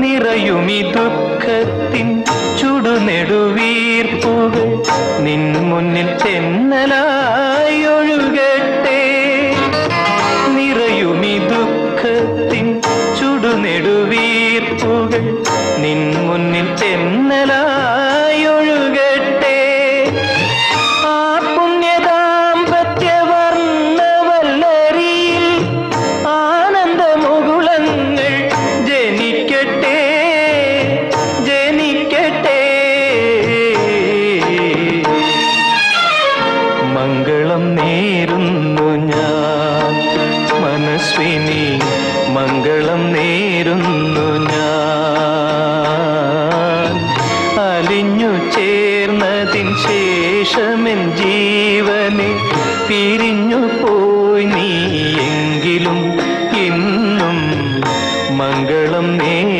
നിറയുമി ദുഃഖത്തിൻ ചുടുനെടുവീർപ്പുകൾ നിൻ മുന്നിൽ തെന്നലായി ഒഴുകട്ടെ. നിറയുമി ദുഃഖത്തിൻ ചുടുനെടുവീർപ്പുകൾ നിൻ മുന്നിൽ തെന്നലായി നേരുന്നു ഞാൻ. മനസ്വിനി മംഗളം നേരുന്നു ഞാൻ. അലിഞ്ഞു ചേർന്നതിൻ ശേഷമെൻ ജീവനെ പിരിഞ്ഞു പോയി നീ എങ്കിലും ഇന്നും മംഗളം നേ